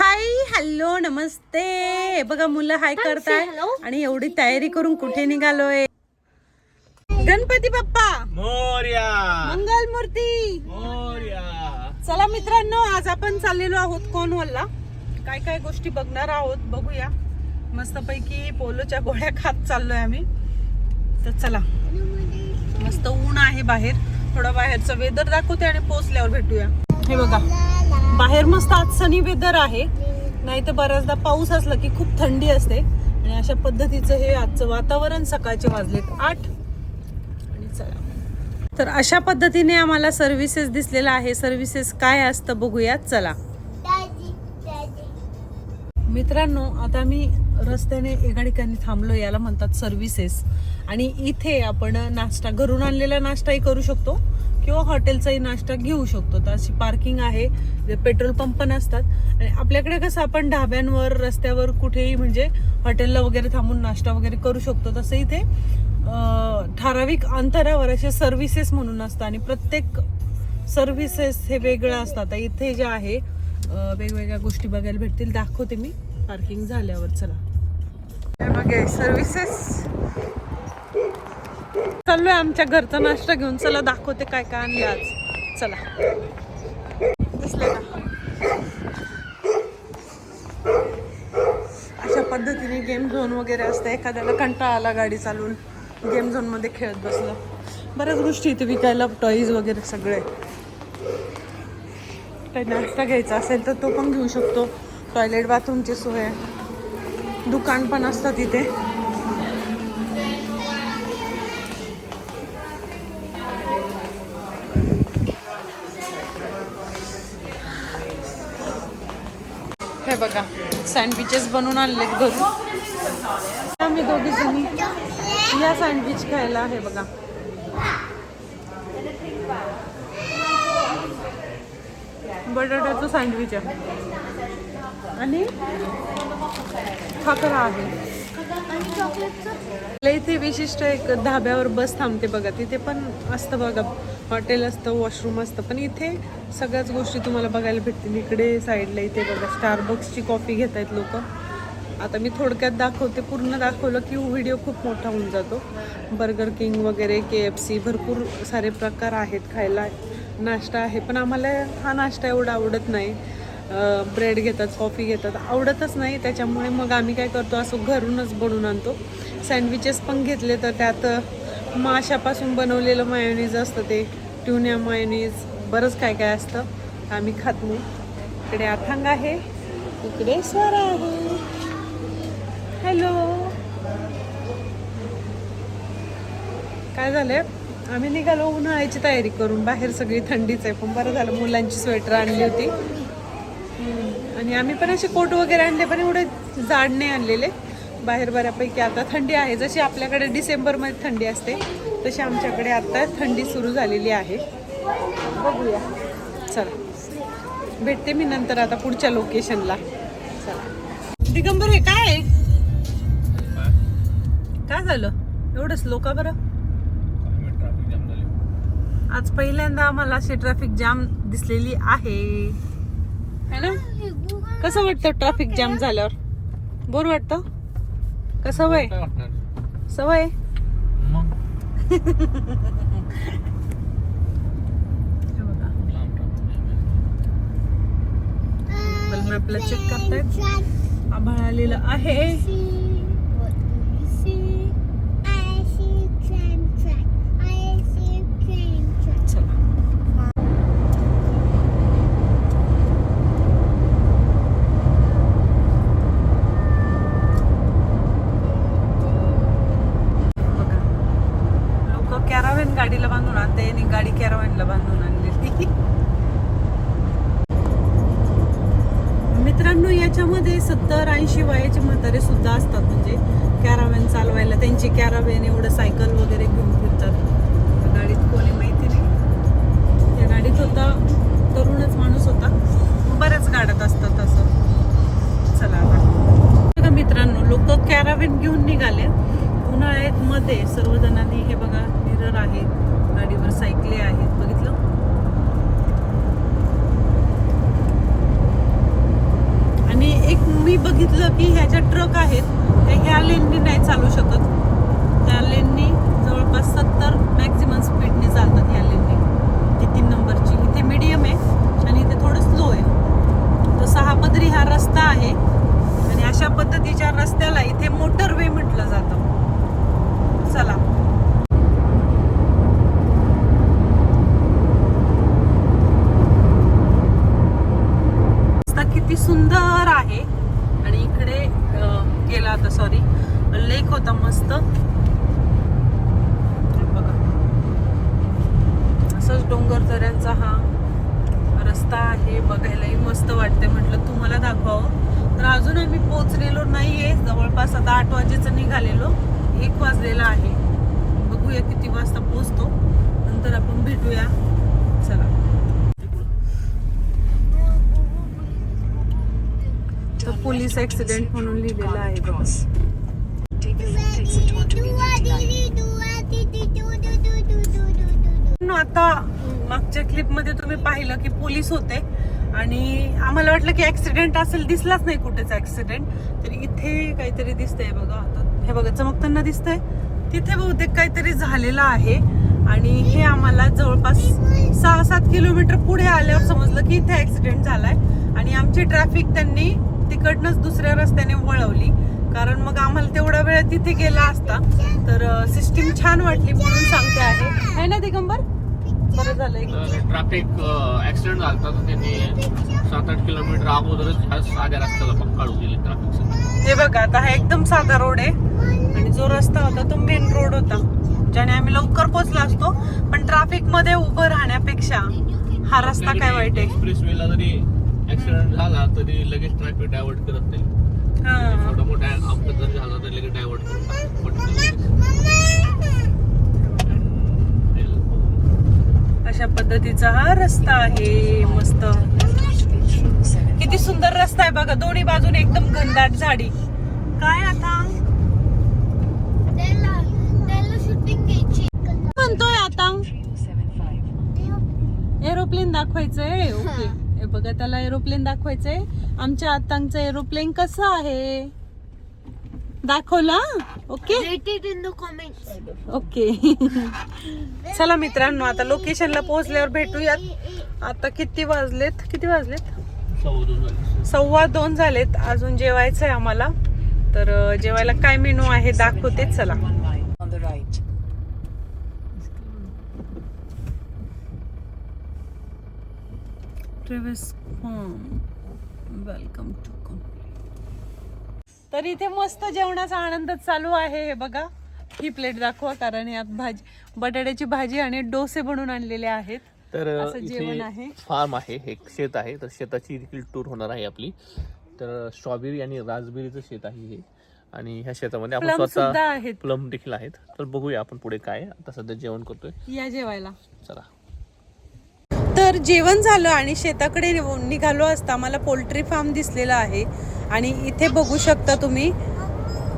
Hi hello नमस्ते. बघा मुलं हाय करताय. आणि एवढी तयारी करून कुठे निघालोय? गणपती बाप्पा! मोर्या. मंगल मूर्ती. मोर्या. चला मित्रांनो आज आपण चाललेलो आहोत कोणवलला काय काय गोष्टी बघणार आहोत बघूया. मस्तपैकी पोलोच्या गोळ्या खात चाललोय आम्ही. तर चला. मस्त ऊन आहे बाहेर. थोडा बाहेरचं वेदर दाखवते आणि पोचल्यावर भेटूया. हे बघा. बाहेर मस्त आज सनी वेदर आहे. नाही तर बऱ्याचदा पाऊस असला की खूप थंडी असते. आणि अशा पद्धतीचं हे आजचं वातावरण सकाळचे वाजलेत आठ. आणि चला. तर अशा पद्धतीने आम्हाला सर्व्हिसेस दिसलेला आहे. सर्व्हिसेस काय असतं बघूयात. चला. मित्रांनो आता मी रस्त्याने एका ठिकाणी थांबलो याला म्हणतात सर्व्हिसेस आणि इथे आपण नाश्ता घरून आणलेला नाश्ताही करू शकतो. किंवा हॉटेलचाही नाश्ता घेऊ शकतो. तर अशी पार्किंग आहे जे पेट्रोल पंप पण असतात. आणि आपल्याकडे कसं आपण ढाब्यांवर रस्त्यावर कुठेही म्हणजे हॉटेलला वगैरे थांबून नाश्ता वगैरे करू शकतो. तसं इथे ठराविक अंतरावर असे सर्व्हिसेस म्हणून असतात. आणि प्रत्येक सर्व्हिसेस हे वेगळं असतात. इथे जे आहे वेगवेगळ्या गोष्टी बघायला भेटतील. दाखवते मी. पार्किंग झाल्यावर चला. बघे सर्व्हिसेस चाललोय आमच्या घरचा नाश्ता घेऊन. चला दाखवते काय काय आणले आज. चला. दिसले का? अशा पद्धतीने गेम झोन वगैरे असतं. एखाद्याला कंटाळा आला गाडी चालवून गेम झोनमध्ये खेळत बसलं. बऱ्याच गोष्टी इथे विकायला टॉईज वगैरे सगळे. काही नाश्ता घ्यायचा असेल तर तो पण घेऊ शकतो. टॉयलेट बाथरूमची सोय. आहे. दुकान पण असतात इथे. हे बघा. सँडविचेस बनवून आणले घरून. आम्ही दोघी जणी या सँडविच खायला हे बघा. बटाट्याचं सँडविच आहे. आणि खाकरा आहे. आपल्या इथे विशिष्ट एक धाब्यावर बस थांबते बघा तिथे पण असतं बघा हॉटेल असतं वॉशरूम असतं पण इथे सगळ्याच गोष्टी तुम्हाला बघायला भेटतील. इकडे साईडला इथे बघा स्टारबक्सची कॉफी घेत आहेत लोक. आता मी थोडक्यात दाखवते पूर्ण दाखवलं की व्हिडिओ खूप मोठा होऊन जातो. बर्गर किंग वगैरे के एफ सी भरपूर सारे प्रकार आहेत खायला. नाश्ता आहे पण आम्हाला हा नाश्ता एवढा आवडत नाही. ब्रेड घेतात कॉफी घेतात. आवडतच नाही त्याच्यामुळे मग आम्ही काय करतो असं घरूनच बनवून आणतो. सँडविचेस पण घेतले तर त्यात माशापासून बनवलेलं मायोनीज असतं ते ट्युन्या मायोनीज बरंच काय काय असतं आम्ही खात नाही. इकडे अथांग आहे इकडे स्वरा आहे. हॅलो काय झालंय? आम्ही निघालो उन्हाळ्याची तयारी करून बाहेर सगळी थंडीच आहे पण बरं झालं मुलांची स्वेटर आणली होती. आणि आम्ही पण असे कोट वगैरे आणले पण एवढे जाड नाही आणलेले. बाहेर बऱ्यापैकी आता थंडी आहे. जशी आपल्याकडे डिसेंबरमध्ये थंडी असते तशी आमच्याकडे आता थंडी सुरू झालेली आहे. बघूया. चला. भेटते मी नंतर आता पुढच्या लोकेशनला. चला. दिगंबर हे काय आहे? काय झालं? एवढंच लोक बरं? आज पहिल्यांदा आम्हाला अशी ट्रॅफिक जाम दिसलेली आहे. है ना? कसं वाटतं ट्रॅफिक जाम झाल्यावर? बोर वाटतं? का सवय सवय मॅपला चेक करतायत. आभाळ आलेलं आहे. लोक गाडीला बांधून आणते आणि गाडी कॅराव्हॅनला बांधून आणलेली. मित्रांनो याच्यामध्ये सत्तर ऐंशी वयाचे म्हातारे सुद्धा असतात. म्हणजे कॅरावेन चालवायला त्यांची कॅरावेन एवढं सायकल वगैरे घेऊन फिरतात. गाडीत कोणी माहिती नाही. त्या गाडीत होता तरुणच माणूस होता. बऱ्याच गाड्यात असतात असं. चला आता. मित्रांनो लोक कॅरावेन घेऊन निघाले. उन्हाळ्यात मध्ये सर्वजणांनी हे बघा मिरर आहेत गाडीवर सायकली आहेत बघितलं? आणि एक मी बघितलं की ह्या ज्या ट्रक आहेत त्या ह्या लेननी नाही चालू शकत. त्या लेननी जवळपास सत्तर मॅक्झिमम स्पीडने चालतात ह्या लेननी. ती तीन नंबरची. इथे मीडियम आहे आणि इथे थोडं स्लो आहे. तो सहा पदरी हा रस्ता आहे. आणि अशा पद्धतीच्या रस्त्याला इथे मोटरवे म्हटलं जातं चला रस्ता किती सुंदर आहे आणि इकडे अं, गेला आता सॉरी लेक होता मस्त हे बघा असंच डोंगर दऱ्यांचा हा रस्ता आहे बघायलाही मस्त वाटते म्हटलं तुम्हाला दाखवावं तर पोचलेलो नाहीये. जवळपास आता आठ वाजेचं निघालेलो. एक वाजलेला आहे. बघूया किती वाजता पोहोचतो. नंतर आपण भेटूया. चला. तर पोलीस ऍक्सिडेंट म्हणून लिहिलेलं आहे बॉस आता मागच्या क्लिपमध्ये तुम्ही पाहिलं की पोलीस होते. आणि आम्हाला वाटलं की ऍक्सिडेंट असेल दिसलाच नाही कुठेच ऍक्सिडेंट तर इथे काहीतरी दिसतंय बघा आता. हे बघा चमकताना दिसतंय. तिथे बहुतेक काहीतरी झालेलं आहे. आणि हे आम्हाला जवळपास सहा सात किलोमीटर पुढे आल्यावर समजलं की इथे ऍक्सिडेंट झालाय. आणि आमची ट्रॅफिक त्यांनी तिकडनंच दुसऱ्या रस्त्याने वळवली. कारण मग आम्हाला तेवढा वेळ तिथे गेला असता. तर सिस्टीम छान वाटली म्हणून सांगते आहे. ना दिगंबर? बरं झालं ट्रॅफिक ऍक्सिडेंट झाला तर त्यांनी सात आठ किलोमीटर अगोदरच साध्या रस्त्याला काढून दिले ट्रॅफिक हे बघा आता हा एकदम साधा रोड आहे. आणि जो रस्ता होता तो मेन रोड होता ज्याने आम्ही लवकर पोहोचलो असतो. पण ट्रॅफिकमध्ये उभं राहण्यापेक्षा हा रस्ता काय वाईट आहे? एक्सप्रेस वेला जरी ऍक्सिडेंट झाला तरी लगेच ट्रॅफिक डायव्हर्ट करत नाही. छोटा मोठा अपघात जरी झाला तर लगेच डायव्हर्ट करून अशा पद्धतीचा हा रस्ता आहे. मस्त. किती सुंदर रस्ता आहे बघा. दोन्ही बाजूने एकदम घनदाट झाडी. काय आता? म्हणतोय आता. एरोप्लेन दाखवायचंय. ओके हे बघा त्याला एरोप्लेन दाखवायचंय. आमच्या आतांचं एरोप्लेन कसं आहे? दाखवला ओके. ओके चला मित्रांनो आता लोकेशनला पोहोचल्यावर भेटूयात. आता किती वाजलेत? किती वाजलेत? सव्वा दोन झालेत. अजून जेवायचंय आम्हाला. तर जेवायला काय मेनू आहे दाखवते. चला. वेलकम टू तर इथे मस्त जेवणाचा आनंद चालू आहे हे बघा. ही प्लेट दाखवा कारण यात भाजी बटाट्याची भाजी आणि डोसे बनवून आणलेले आहेत. तर असं जेवण आहे. फार्म आहे हे एक शेत आहे. तर शेताची देखील टूर होणार आहे आपली. तर स्ट्रॉबेरी आणि राजबेरीचं शेत आहे हे. आणि ह्या शेतामध्ये आपण स्वतः प्लम देखील आहेत. तर बघूया आपण पुढे काय. आता सध्या जेवण करतोय. या जेवायला. चला. तर जेवण झालं आणि शेताकडे निघालो असता मला पोल्ट्री फार्म दिसलेला आहे. आणि इथे बघू शकता तुम्ही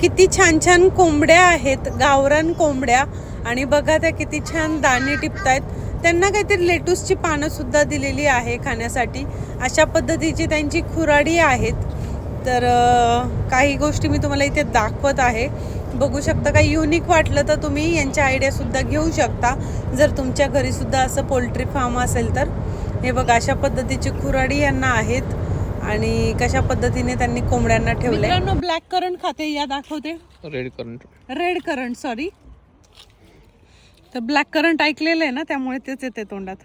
किती छान छान कोंबड्या आहेत गावरान कोंबड्या. आणि बघा त्या किती छान दाणे टिपतायत. त्यांना काहीतरी लेटूसची पानंसुद्धा दिलेली आहे खाण्यासाठी. अशा पद्धतीची त्यांची खुराडी आहेत. तर काही गोष्टी मी तुम्हाला इथे दाखवत आहे. बघू शकता. काही युनिक वाटलं तर तुम्ही यांच्या आयडिया सुद्धा घेऊ शकता. जर तुमच्या घरी सुद्धा असं पोल्ट्री फार्म असेल तर. हे बघा अशा पद्धतीची खुराडी यांना आहेत आणि कशा पद्धतीने त्यांनी कोंबड्यांना मित्रांनो ब्लॅक करंट खाते या दाखवते. Red current red current sorry तर ब्लॅक करंट ऐकलेलं आहे ना त्यामुळे तेच येते तोंडात.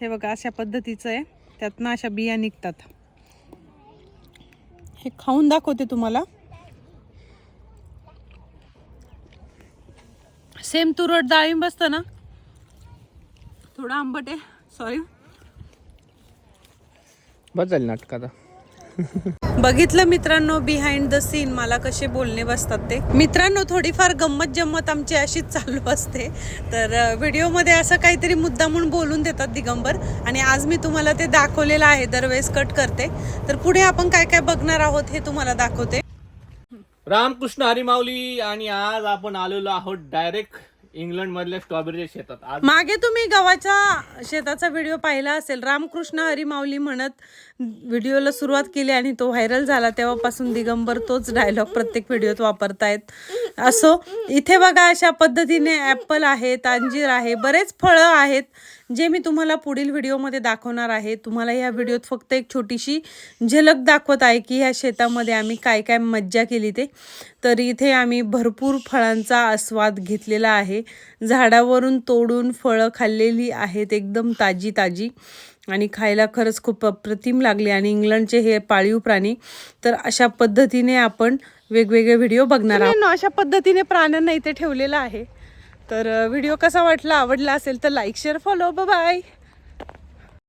हे बघा अशा पद्धतीचं आहे. त्यातनं अशा बिया निघतात. हे खाऊन दाखवते तुम्हाला. सेम तुरट डाळिंब असतं ना? थोडं आंबट आहे. सॉरी बस झाली नाटक आता. बघितलं मित्रांनो बिहाइंड द सीन मला कसे बोलणे बसतात ते. मित्रांनो थोडीफार गंमत जम्मत आमची अशीच चालू असते. तर व्हिडिओमध्ये असं काहीतरी मुद्दा म्हणून बोलून देतात दिगंबर. आणि आज मी तुम्हाला ते दाखवलेलं आहे दरवेळेस कट करते. तर पुढे आपण काय काय बघणार आहोत हे तुम्हाला दाखवते. रामकृष्ण हरिमाऊली आणि आज आपण आलेलो आहोत डायरेक्ट इंग्लंड मधल्या स्ट्रॉबेरीच्या शेतात. आज मागे तुम्ही गव्हाच्या शेताचा व्हिडिओ पाहिला असेल. रामकृष्ण हरीमाऊली म्हणत व्हिडिओला सुरुवात केली आणि तो व्हायरल झाला. तेव्हापासून दिगंबर तोच डायलॉग प्रत्येक व्हिडिओत वापरतायत. असो इथे बघा अशा पद्धतीने ॲपल आहेत अंजीर आहे बरेच फळं आहेत जे मी तुम्हाला पुढील व्हिडिओमध्ये दाखवणार आहे. तुम्हाला ह्या व्हिडिओत फक्त एक छोटीशी झलक दाखवत आहे की ह्या शेतामध्ये आम्ही काय काय मज्जा केली ते. तर इथे आम्ही भरपूर फळांचा आस्वाद घेतलेला आहे. झाडावरून तोडून फळं खाल्लेली आहेत एकदम ताजी ताजी आणि खायला खरंच खूप अप्रतिम लागले. आणि इंग्लंडचे हे पाळीव प्राणी तर अशा पद्धतीने आपण वेगवेगळे व्हिडिओ बघणार आहोत. अशा पद्धतीने प्राण्यांना इथे ठेवलेलं आहे. तर व्हिडिओ कसा वाटला आवडला असेल तर लाईक शेअर फॉलो बाय